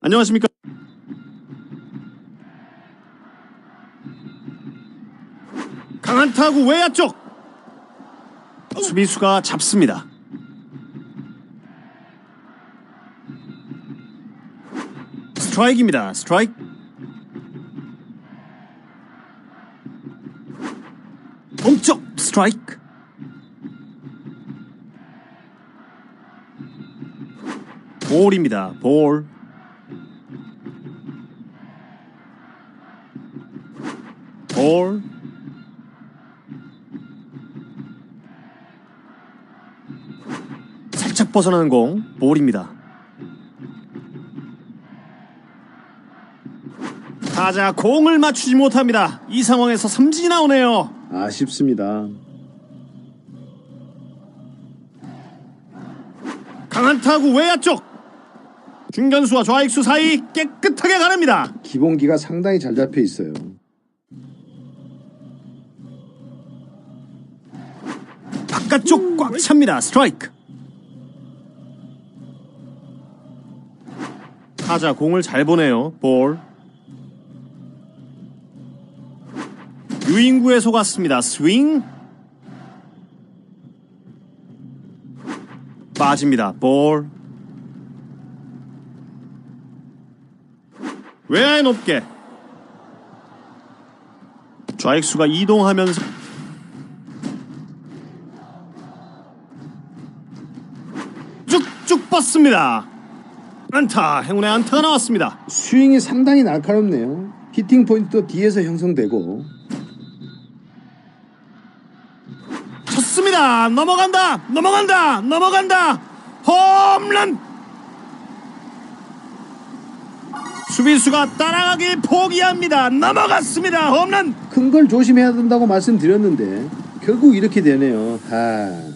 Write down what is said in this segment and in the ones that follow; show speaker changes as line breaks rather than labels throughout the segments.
안녕하십니까? 강한 타구 외야 쪽 수비수가 잡습니다. 스트라이크입니다. 스트라이크. 몸쪽 스트라이크. 볼입니다. 볼. 볼. 살짝 벗어나는 공, 볼입니다. 타자 공을 맞추지 못합니다. 이 상황에서 삼진이 나오네요.
아쉽습니다.
강한 타구 외야 쪽. 중견수와 좌익수 사이 깨끗하게 가릅니다.
기본기가 상당히 잘 잡혀 있어요.
바깥쪽 꽉 찹니다. 스트라이크. 타자 공을 잘 보내요. 볼. 유인구에 속았습니다. 스윙. 빠집니다. 볼. 외야에 높게. 좌익수가 이동하면서 쭉쭉 뻗습니다. 안타, 행운의 안타가 나왔습니다.
스윙이 상당히 날카롭네요. 히팅 포인트도 뒤에서 형성되고
쳤습니다. 넘어간다, 넘어간다, 넘어간다. 홈런. 수비수가 따라가길 포기합니다. 넘어갔습니다. 홈런.
큰 걸 조심해야 된다고 말씀드렸는데 결국 이렇게 되네요. 하.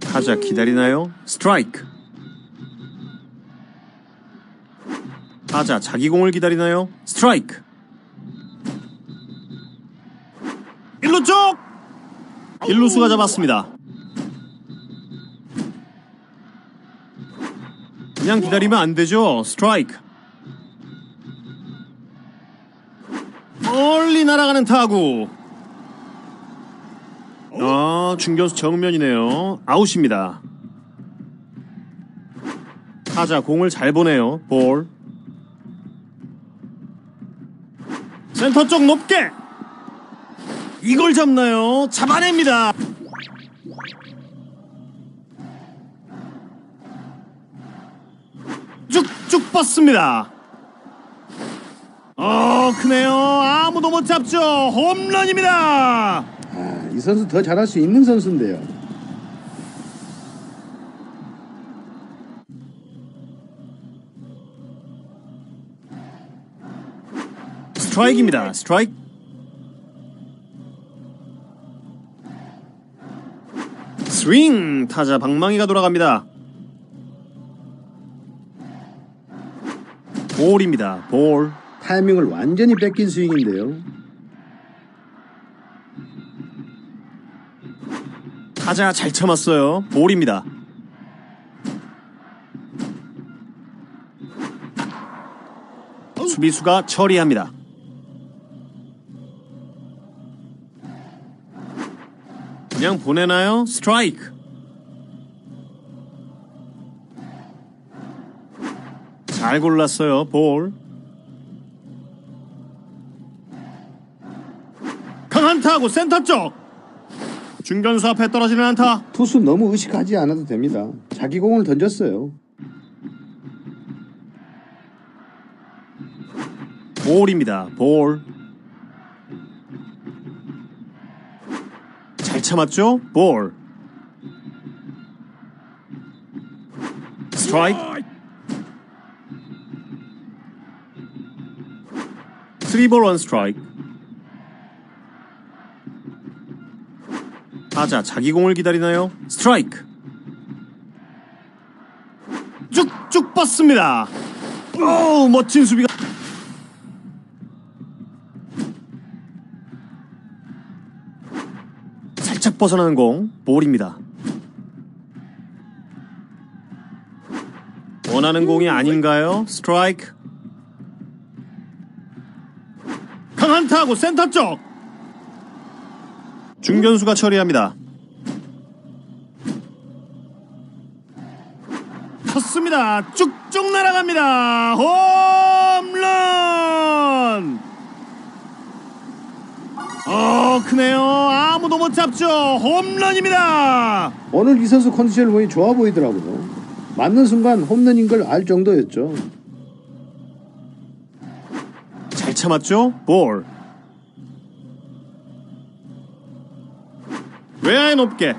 타자 기다리나요? 스트라이크. 타자 자기 공을 기다리나요? 스트라이크. 1루 쪽! 1루수가 잡았습니다. 그냥 기다리면 안 되죠. 스트라이크. 멀리 날아가는 타구. 아, 중견수 정면이네요. 아웃입니다. 타자 공을 잘 보내요. 볼. 센터 쪽 높게. 이걸 잡나요? 잡아냅니다. 쭉쭉 뻗습니다. 어, 크네요. 아무도 못 잡죠. 홈런입니다.
아, 이 선수 더 잘할 수 있는 선수인데요.
스트라이크입니다. 스트라이크. 스윙 타자 방망이가 돌아갑니다. 볼입니다. 볼.
타이밍을 완전히 뺏긴 스윙인데요.
타자 잘 참았어요. 볼입니다. 수비수가 처리합니다. 그냥 보내나요? 스트라이크. 잘 골랐어요. 볼. 강한 타구 센터 쪽. 중견수 앞에 떨어지는 안타.
투수 너무 의식하지 않아도 됩니다. 자기 공을 던졌어요.
볼입니다. 볼. 잘 참았죠? 볼. 스트라이크. 쓰리볼 원 스트라이크. 타자 자기 공을 기다리나요? 스트라이크. 쭉쭉 뻗습니다. 오, 멋진 수비가 살짝 벗어나는 공 볼입니다. 원하는 공이 아닌가요? 스트라이크. 강한 타구 센터 쪽. 중견수가 처리합니다. 쳤습니다. 쭉쭉 날아갑니다. 홈런! 어, 크네요. 아무도 못 잡죠. 홈런입니다.
오늘 이 선수 컨디션을 보니 좋아 보이더라고요. 맞는 순간 홈런인 걸 알 정도였죠.
참았죠? 볼. 외야에 높게.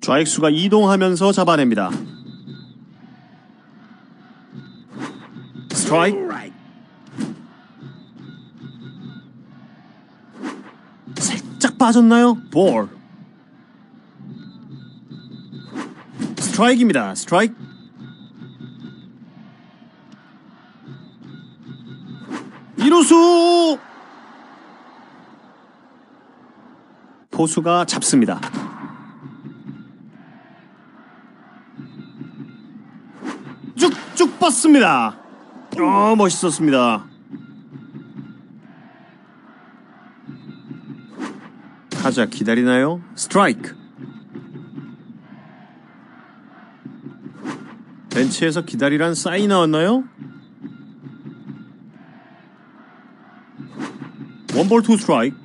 좌익수가 이동하면서 잡아냅니다. 스트라이크. 살짝 빠졌나요? 볼. 스트라이크입니다. 스트라이크. 이루수 포수가 잡습니다. 쭉쭉 뻗습니다. 어 멋있었습니다. 타자 기다리나요? 스트라이크. 벤치에서 기다리란 사인 나왔나요? 원볼 투 스트라이크.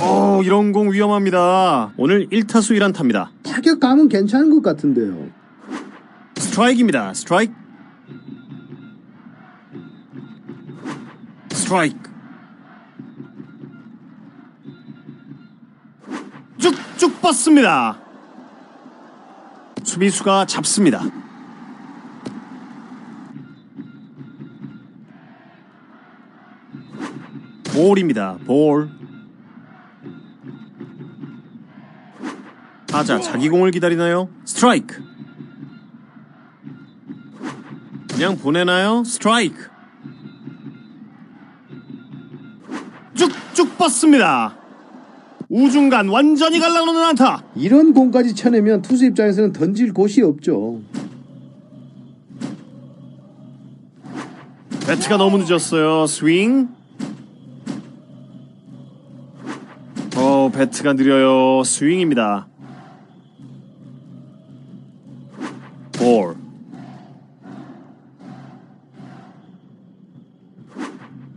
어, 이런 공 위험합니다. 오늘 1타수 1안타입니다.
타격감은 괜찮은 것 같은데요.
스트라이크입니다. 스트라이크. 스트라이크. 쭉쭉 뻗습니다. 수비수가 잡습니다. 볼입니다. 볼. 타자 자기 공을 기다리나요? 스트라이크. 그냥 보내나요? 스트라이크. 쭉쭉 뻗습니다. 우중간 완전히 갈라놓는 안타.
이런 공까지 쳐내면 투수 입장에서는 던질 곳이 없죠.
배트가 너무 늦었어요. 스윙. 어, 배트가 느려요. 스윙입니다. 볼.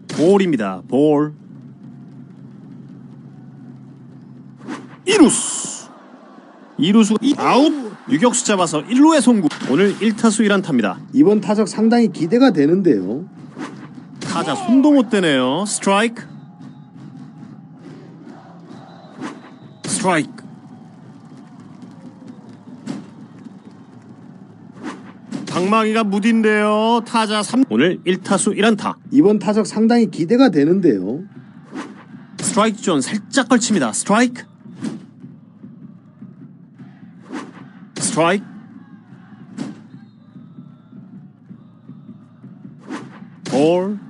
볼입니다. 볼. 이루스. 이루수가 이- 아웃. 유격수 잡아서 1루에 송구. 오늘 1타수 1안타입니다.
이번 타석 상당히 기대가 되는데요.
타자 손도 못 대네요. 스트라이크. 스트라이크. 방망이가 무딘데요. 타자 3 오늘 1타수 1안타.
이번 타석 상당히 기대가 되는데요.
스트라이크 존 살짝 걸칩니다. 스트라이크. 스트라이크. 볼.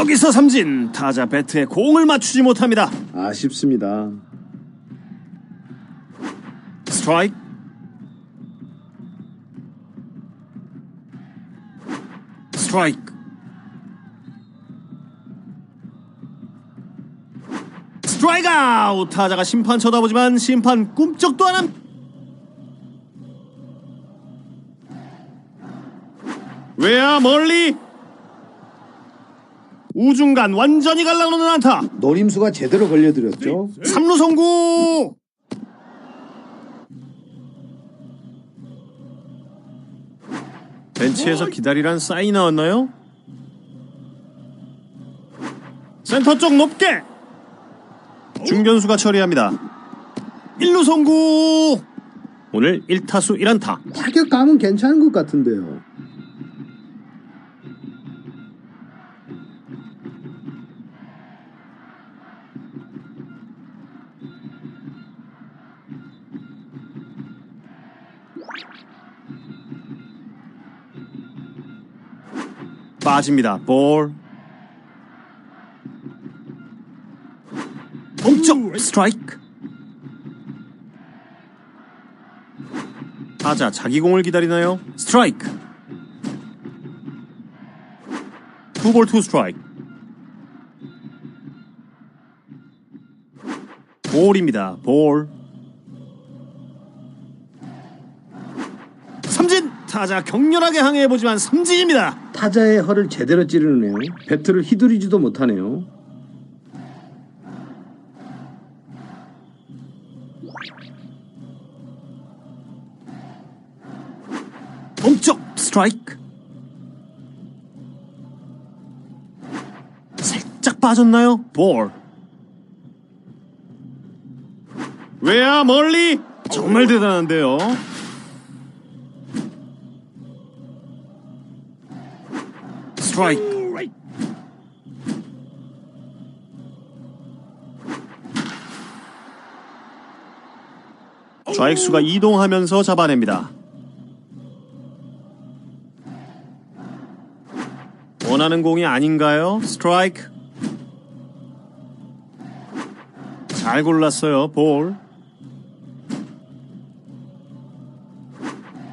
여기서 삼진. 타자 배트에 공을 맞추지 못합니다.
아쉽습니다.
스트라이크. 스트라이크. 스트라이크 아웃! 타자가 심판 쳐다보지만 심판 꿈쩍도 안 함. 왜야 멀리? 우중간 완전히 갈라놓는 안타.
노림수가 제대로 걸려드렸죠.
3루 송구. 벤치에서 기다리란 사인 나왔나요? 센터 쪽 높게 중견수가 처리합니다 1루 송구 오늘 1타수 1안타
타격감은 괜찮은 것 같은데요.
빠집니다. 볼. 멈쩍 스트라이크. 타자 자기 공을 기다리나요? 스트라이크. 투볼 투 스트라이크. 볼입니다. 볼. 타자 격렬하게 항해해 보지만 삼진입니다.
타자의 허를 제대로 찌르네요. 배트를 휘두르지도 못하네요.
멈쩍 스트라이크. 살짝 빠졌나요? 볼. 왜야 멀리? 정말 대단한데요. 스트라이크. 좌익수가 이동하면서 잡아냅니다. 원하는 공이 아닌가요? 스트라이크. 잘 골랐어요. 볼.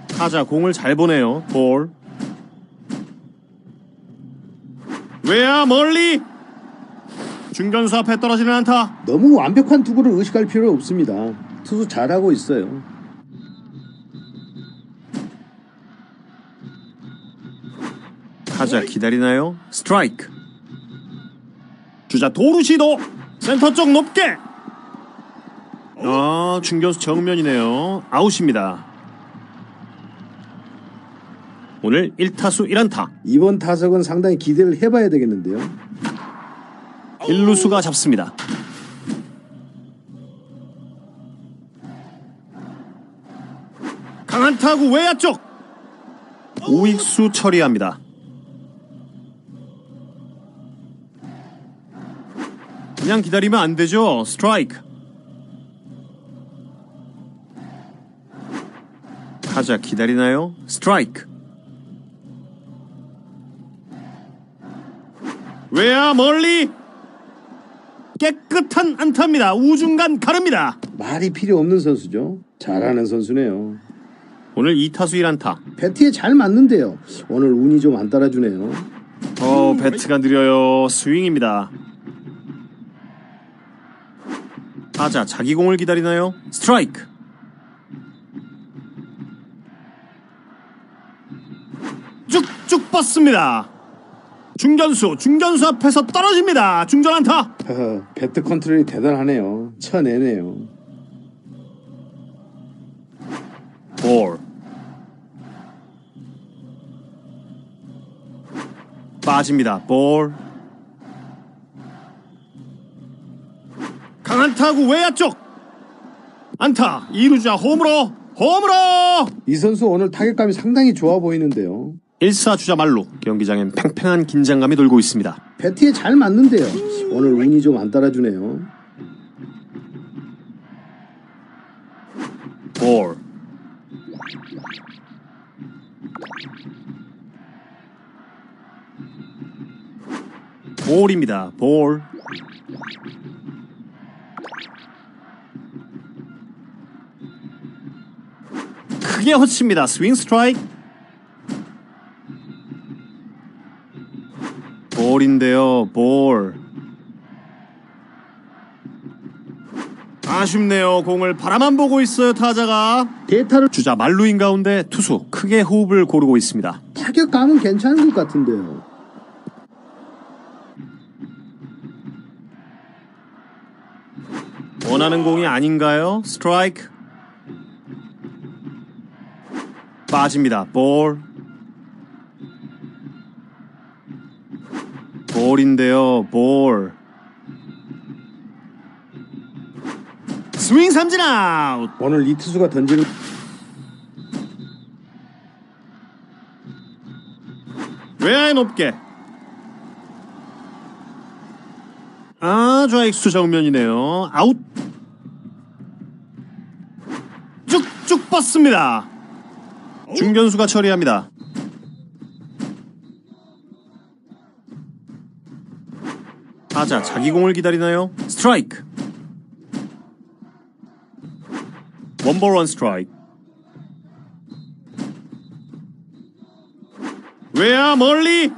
타자 공을 잘 보내요. 볼. 왜야 멀리? 중견수 앞에 떨어지는 안타.
너무 완벽한 투구를 의식할 필요 없습니다. 투수 잘하고 있어요.
타자 기다리나요? 스트라이크. 주자 도루 시도. 센터 쪽 높게. 아, 중견수 정면이네요. 아웃입니다. 오늘 1타수 1안타.
이번 타석은 상당히 기대를 해봐야 되겠는데요.
1루수가 잡습니다. 강한 타구 외야 쪽. 우익수 처리합니다. 그냥 기다리면 안 되죠. 스트라이크. 타자 기다리나요? 스트라이크. 왜야 멀리? 깨끗한 안타입니다. 우중간 가릅니다.
말이 필요 없는 선수죠. 잘하는 선수네요.
오늘 2타수 1안타.
배트에 잘 맞는데요. 오늘 운이 좀 안 따라주네요.
어, 배트가 느려요. 스윙입니다. 타자 자기 공을 기다리나요? 스트라이크. 쭉쭉 뻗습니다. 중견수, 중견수 앞에서 떨어집니다. 중전 안타.
배트 컨트롤이 대단하네요. 쳐내네요.
볼. 빠집니다. 볼. 강한 타구 외야 쪽. 안타. 이루자 홈으로. 홈으로.
이 선수 오늘 타격감이 상당히 좋아 보이는데요.
1사 주자 말로 경기장엔 팽팽한 긴장감이 돌고 있습니다.
배트에 잘 맞는데요. 오늘 운이 좀 안 따라주네요.
볼. 볼입니다. 볼. 크게 허칩니다. 스윙 스트라이크. 볼인데요. 볼. 아쉽네요. 공을 바라만 보고 있어요. 타자가.
데이터를
주자 말루인 가운데 투수 크게 호흡을 고르고 있습니다.
타격감은 괜찮은 것 같은데요.
원하는 공이 아닌가요? 스트라이크. 빠집니다. 볼. 볼인데요. 볼. 스윙 삼진 아웃.
오늘 이 투수가 던지는
외야에 높게. 아, 좌익수 정면이네요. 아웃. 쭉쭉 뻗습니다. 중견수가 처리합니다. 타자 자기 공을 기다리나요? 스트라이크. 원볼 원 스트라이크. 외야 멀리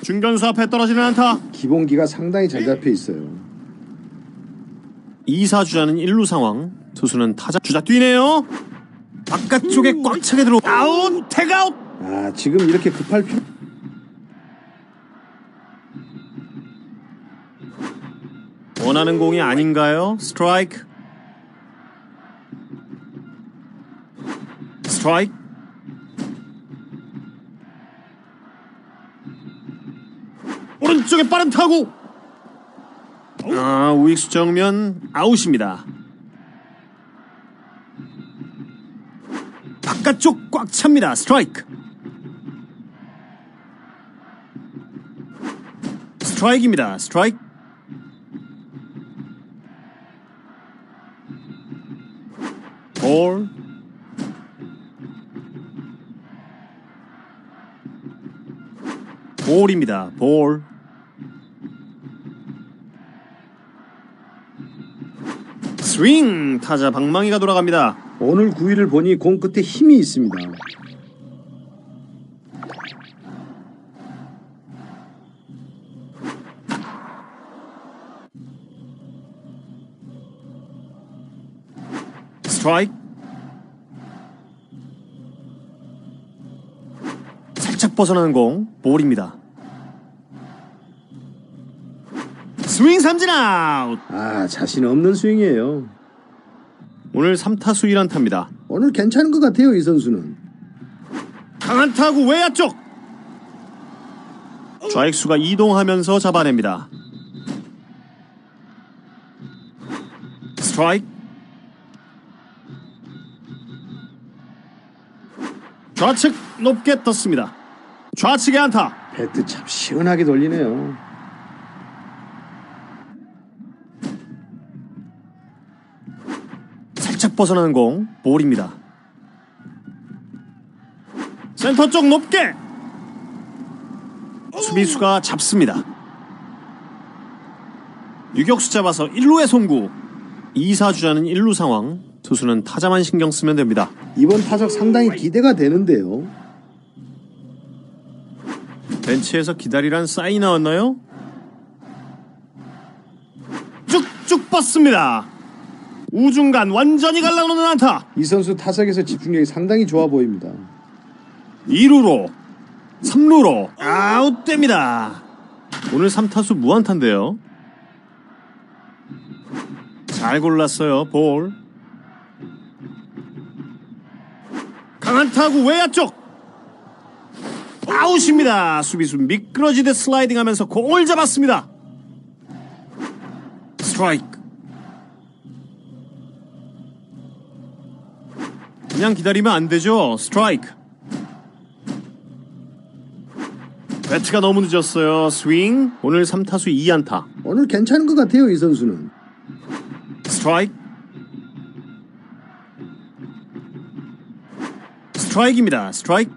중견수 앞에 떨어지는 안타.
기본기가 상당히 잘 잡혀 있어요.
2사 주자는 1루 상황. 투수는 타자 주자 뛰네요. 바깥쪽에 꽉 차게 들어 아웃 태그아웃.
아 지금 이렇게 급할 필요
원하는 공이 아닌가요? 스트라이크. 스트라이크. 오른쪽에 빠른 타구. 아, 우익수 정면 아웃입니다. 바깥쪽 꽉 찹니다. 스트라이크. 스트라이크입니다. 스트라이크. 볼. 볼입니다. 볼. 스윙 타자 방망이가 돌아갑니다.
오늘 9위를 보니 공 끝에 힘이 있습니다.
스트라이크. 살짝 벗어나는 공 볼입니다. 스윙 삼진 아웃.
아 자신 없는 스윙이에요.
오늘 3타수 1안타입니다.
오늘 괜찮은 것 같아요 이 선수는.
강한 타구 외야 쪽. 좌익수가 이동하면서 잡아냅니다. 스트라이크. 좌측 높게 떴습니다. 좌측의 안타.
배트 참 시원하게 돌리네요.
벗어나는 공 볼입니다. 센터 쪽 높게 수비수가 잡습니다. 유격수 잡아서 1루에 송구 2사 주자는 1루 상황 투수는 타자만 신경 쓰면 됩니다.
이번 타석 상당히 기대가 되는데요.
벤치에서 기다리란 사인이 나왔나요? 쭉쭉 뻗습니다. 우중간 완전히 갈라놓는 안타
이 선수 타석에서 집중력이 상당히 좋아 보입니다.
2루로 3루로 아웃됩니다. 오늘 3타수 무안타인데요. 잘 골랐어요. 볼. 강한 타구 외야 쪽. 아웃입니다. 수비수 미끄러지듯 슬라이딩하면서 공을 잡았습니다. 스트라이크. 그냥 기다리면 안 되죠. 스트라이크. 배트가 너무 늦었어요. 스윙. 오늘 3타수 2안타.
오늘 괜찮은 것 같아요 이 선수는.
스트라이크. 스트라이크입니다. 스트라이크.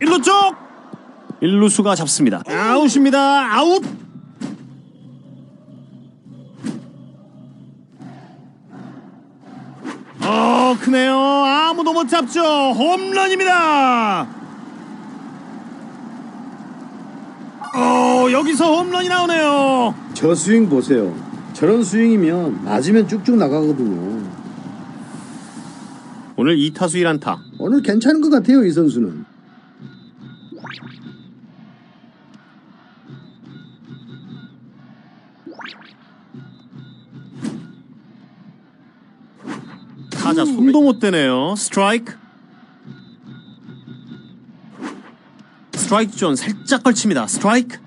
1루 쪽. 1루수가 잡습니다. 아웃입니다. 아웃. 어, 크네요. 아무도 못 잡죠. 홈런입니다. 어, 여기서 홈런이 나오네요.
저 스윙 보세요. 저런 스윙이면 맞으면 쭉쭉 나가거든요.
오늘 2타수 1안타.
오늘 괜찮은 것 같아요 이 선수는.
손도 못 대네요. 스트라이크. 스트라이크 존 살짝 걸칩니다. 스트라이크.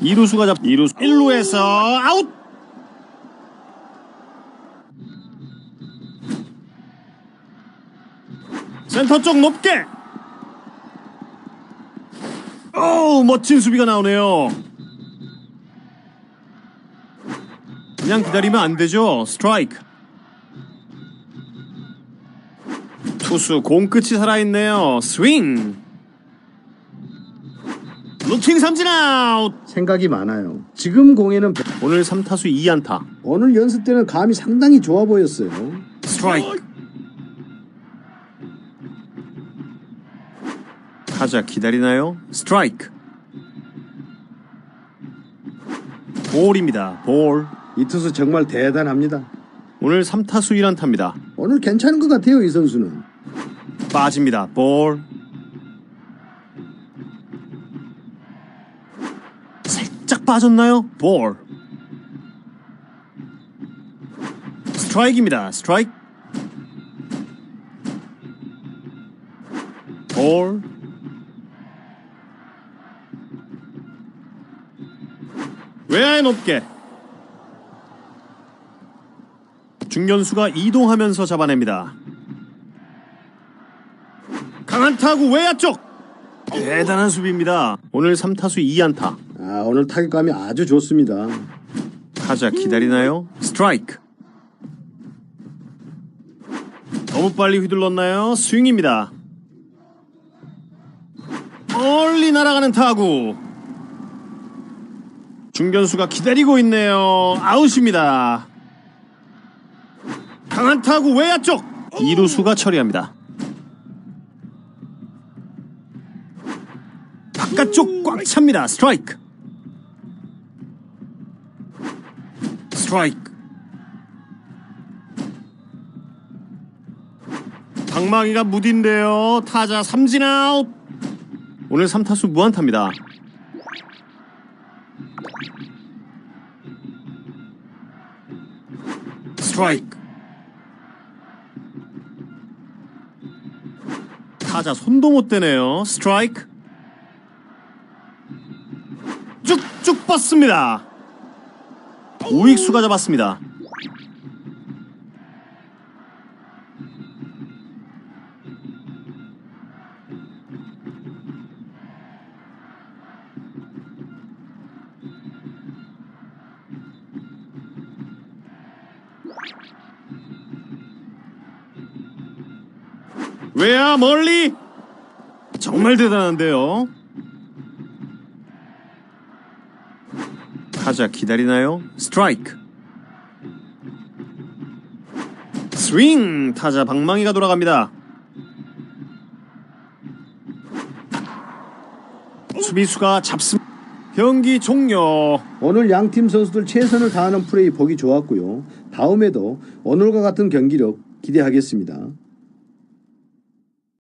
이루수가 잡 이루수 1루에서 아웃. 센터 쪽 높게. 오 멋진 수비가 나오네요. 그냥 기다리면 안 되죠. 스트라이크. 투수 공 끝이 살아있네요. 스윙. 루킹 삼진 아웃.
생각이 많아요. 지금 공에는 배-
오늘 3타수 2안타.
오늘 연습 때는 감이 상당히 좋아 보였어요.
스트라이크. 타자 기다리나요? 스트라이크. 볼입니다. 볼.
이 투수 정말 대단합니다.
오늘 3타수 1안타입니다.
오늘 괜찮은 것 같아요, 이 선수는.
빠집니다. 볼. 살짝 빠졌나요? 볼. 스트라이크입니다. 스트라이크. 볼. 외야에 높게. 중견수가 이동하면서 잡아냅니다. 강한 타구 외야 쪽 대단한 수비입니다. 오늘 3타수 2안타.
아, 오늘 타격감이 아주 좋습니다.
타자 기다리나요? 스트라이크. 너무 빨리 휘둘렀나요? 스윙입니다. 멀리 날아가는 타구. 중견수가 기다리고 있네요. 아웃입니다. 강한 타구 외야 쪽. 이루수가 처리합니다. 바깥쪽 꽉 찹니다. 스트라이크. 스트라이크. 방망이가 무딘데요. 타자 삼진 아웃. 오늘 3타수 무안타입니다. 스트라이크. 타자 손도 못 대네요. 스트라이크. 쭉쭉 뻗습니다. 우익수가 잡았습니다. 왜야 멀리? 정말 대단한데요. 타자 기다리나요? 스트라이크. 스윙 타자 방망이가 돌아갑니다. 수비수가 잡습. 경기 종료.
오늘 양 팀 선수들 최선을 다하는 플레이 보기 좋았고요. 다음에도 오늘과 같은 경기력 기대하겠습니다.